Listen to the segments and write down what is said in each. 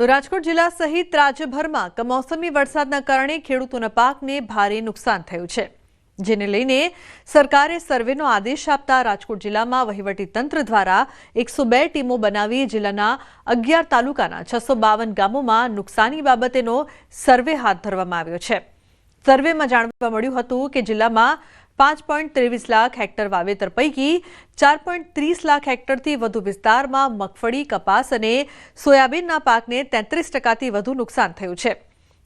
તો રાજકોટ જિલ્લા સહિત રાજ્યભરમાં કમોસમી વરસાદના કારણે ખેડૂતોના પાકને ભારે નુકસાન થયું છે. જેને લઈને સરકારે સર્વેનો આદેશ આપતા રાજકોટ જિલ્લામાં વહીવટી તંત્ર દ્વારા એકસો બે ટીમો બનાવી જિલ્લાના અગિયાર તાલુકાના છસો બાવન ગામોમાં નુકસાની બાબતેનો સર્વે હાથ ધરવામાં આવ્યો છે. સર્વેમાં જાણવા મળ્યું હતું કે જિલ્લામાં પાંચ પોઈન્ટ ત્રેવીસ લાખ હેક્ટર વાવેતર પૈકી ચાર પોઈન્ટ ત્રીસ લાખ હેક્ટરથી વધુ વિસ્તારમાં મગફળી, કપાસ અને સોયાબીનના પાકને તેત્રીસ ટકાથી વધુ નુકસાન થયું છે.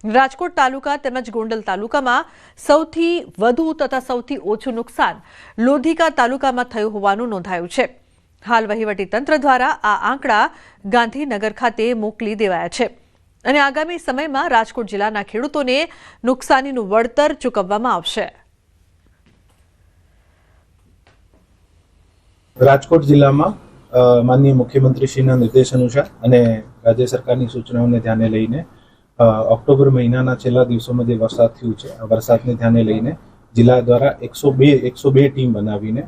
રાજકોટ તાલુકા તેમજ ગોંડલ તાલુકામાં સૌથી વધુ તથા સૌથી ઓછું નુકસાન લોધિકા તાલુકામાં થયું હોવાનું નોંધાયું છે. હાલ તંત્ર દ્વારા આ આંકડા ગાંધીનગર ખાતે મોકલી દેવાયા છે. અને આગામી સમયમાં રાજકોટ જિલ્લાના ખેડૂતોને નુકસાનીનું વળતર ચૂકવવામાં આવશે. રાજકોટ જિલ્લામાં માનનીય મુખ્યમંત્રીશ્રીના નિર્દેશ અનુસાર અને રાજ્ય સરકારની સૂચનાઓને ધ્યાને લઈને ઓક્ટોબર મહિનાના છેલ્લા દિવસોમાં જે વરસાદ થયું છે, આ વરસાદને ધ્યાને લઈને જિલ્લા દ્વારા એકસો બે એકસો બે ટીમ બનાવીને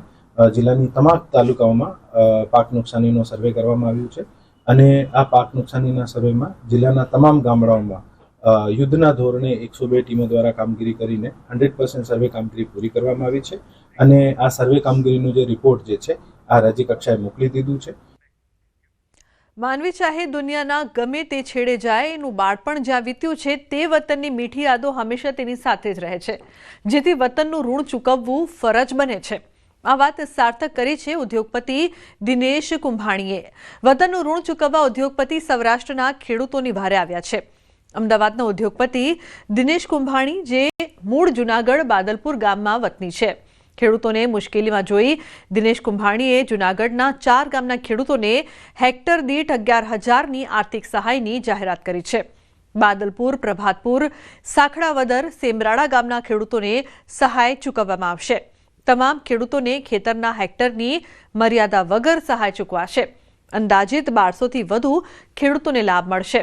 જિલ્લાની તમામ તાલુકાઓમાં પાક નુકસાનીનો સર્વે કરવામાં આવ્યું છે. અને આ પાક નુકસાનીના સર્વેમાં જિલ્લાના તમામ ગામડાઓમાં યુદ્ધના ધોરણે એકસો બે ટીમો દ્વારા કામગીરી કરીને હંડ્રેડ પર્સન્ટ સર્વે કામગીરી પૂરી કરવામાં આવી છે. અને આ સર્વે કામગીરીનો જે રિપોર્ટ જે છે આ રાજ્ય કક્ષાએ મોકલી દીધું છે. માનવી ચાહે દુનિયાના ગમે તે છેડે જાય, એનું બાળપણ જ્યાં વીત્યું છે, તે વતનની મીઠી યાદો હંમેશા તેની સાથે જ રહે છે. જેથી વતનનું ઋણ ચૂકવવું ફરજ બને છે. આ વાત સાર્થક કરી છે ઉદ્યોગપતિ દિનેશ કુંભાણીએ. વતનનું ઋણ ચૂકવવા ઉદ્યોગપતિ સૌરાષ્ટ્રના ખેડૂતોની ભારે આવ્યા છે. અમદાવાદના ઉદ્યોગપતિ દિનેશ કુંભાણી, જે મૂળ જુનાગઢ બાદલપુર ગામમાં વતની છે. ખેડૂતોને મુશ્કેલીમાં જોઈ દિનેશ કુંભાણીએ જૂનાગઢના ચાર ગામના ખેડૂતોને હેક્ટર દીઠ અગિયાર હજારની આર્થિક સહાયની જાહેરાત કરી છે. બાદલપુર, પ્રભાતપુર, સાખડાવદર, સેમરાળા ગામના ખેડૂતોને સહાય ચૂકવવામાં આવશે. તમામ ખેડૂતોને ખેતરના હેક્ટરની મર્યાદા વગર સહાય ચૂકવાશે. અંદાજિત બારસોથી વધુ ખેડૂતોને લાભ મળશે.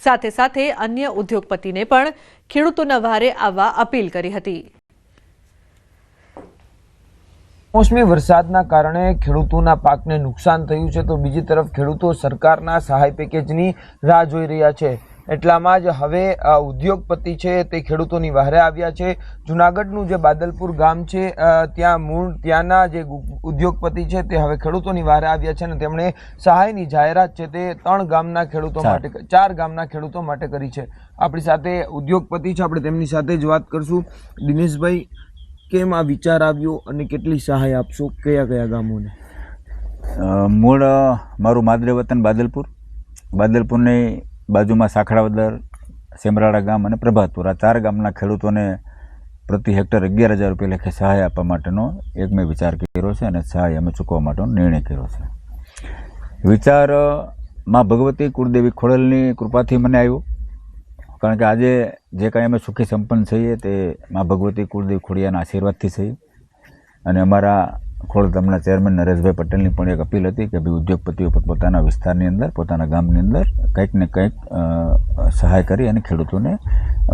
સાથે સાથે અન્ય ઉદ્યોગપતિને પણ ખેડૂતોના વારે આવવા અપીલ કરી હતી. મોસમી વરસાદના કારણે ખેડૂતોના પાકને નુકસાન થયું છે તો બીજી તરફ ખેડૂતો સરકારના સહાય પેકેજની રાહ જોઈ રહ્યા છે. એટલામાં જ હવે ઉદ્યોગપતિ છે તે ખેડૂતોની વહારે આવ્યા છે. જુનાગઢનું જે બાદલપુર ગામ છે ત્યાં મૂળ ત્યાંના જે ઉદ્યોગપતિ છે તે હવે ખેડૂતોની વહારે આવ્યા છે અને તેમણે સહાયની જાહેરાત છે તે ત્રણ ગામના ખેડૂતો માટે ચાર ગામના ખેડૂતો માટે કરી છે. આપણી સાથે ઉદ્યોગપતિ છે આપણે તેમની સાથે જ વાત કરશું. દિનેશભાઈ કેમ આ વિચાર આવ્યો અને કેટલી સહાય આપશો? કયા કયા ગામોને? મૂળ મારું માદરે વતન બાદલપુર. બાદલપુરની બાજુમાં સાખડાવદર, સેમરાળા ગામ અને પ્રભાતપુર. આ ચાર ગામના ખેડૂતોને પ્રતિ હેક્ટર અગિયાર હજાર રૂપિયા લેખે સહાય આપવા માટેનો એક મેં વિચાર કર્યો છે અને સહાય અમે ચૂકવવા માટેનો નિર્ણય કર્યો છે. વિચારમાં ભગવતી કુળદેવી ખોડલની કૃપાથી મને આવ્યો. કારણ કે આજે જે કાંઈ અમે સુખી સંપન્ન છીએ તે મા ભગવતી કુળદેવ ખોડિયાના આશીર્વાદથી થઈ. અને અમારા ખોડધામના ચેરમેન નરેશભાઈ પટેલની પણ એક અપીલ હતી કે ભાઈ ઉદ્યોગપતિઓ પોતપોતાના વિસ્તારની અંદર પોતાના ગામની અંદર કંઈક ને કંઈક સહાય કરી અને ખેડૂતોને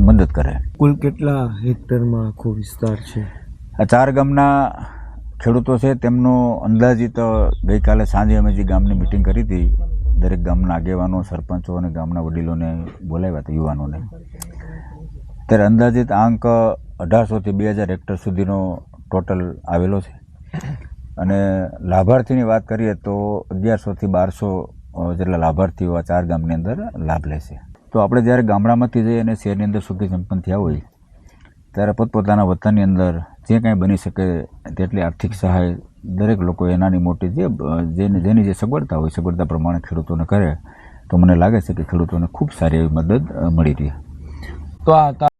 મદદ કરે. કુલ કેટલા હેક્ટરમાં આખો વિસ્તાર છે? આ ચાર ગામના ખેડૂતો છે તેમનો અંદાજિત ગઈકાલે સાંજે અમે જે ગામની મિટિંગ કરી હતી દરેક ગામના આગેવાનો, સરપંચો અને ગામના વડીલોને બોલાવ્યા હતા, યુવાનોને. ત્યારે અંદાજિત આંક અઢારસોથી બે હજાર હેક્ટર સુધીનો ટોટલ આવેલો છે. અને લાભાર્થીની વાત કરીએ તો અગિયારસોથી બારસો જેટલા લાભાર્થીઓ આ ચાર ગામની અંદર લાભ લેશે તો આપણે જ્યારે ગામડામાંથી જઈએ અને શહેરની અંદર સુખી સંપન્ન થયા હોય, ત્યારે પોતપોતાના વતનની અંદર જે કાંઈ બની શકે તેટલી આર્થિક સહાય દરેક લોકોએ નાની મોટી જે, જેની જેની જે સગવડતા હોય, સગવડતા પ્રમાણે ખેડૂતોને કરે, તો મને લાગે છે કે ખેડૂતોને ખૂબ સારી એવી મદદ મળી રહી. તો આ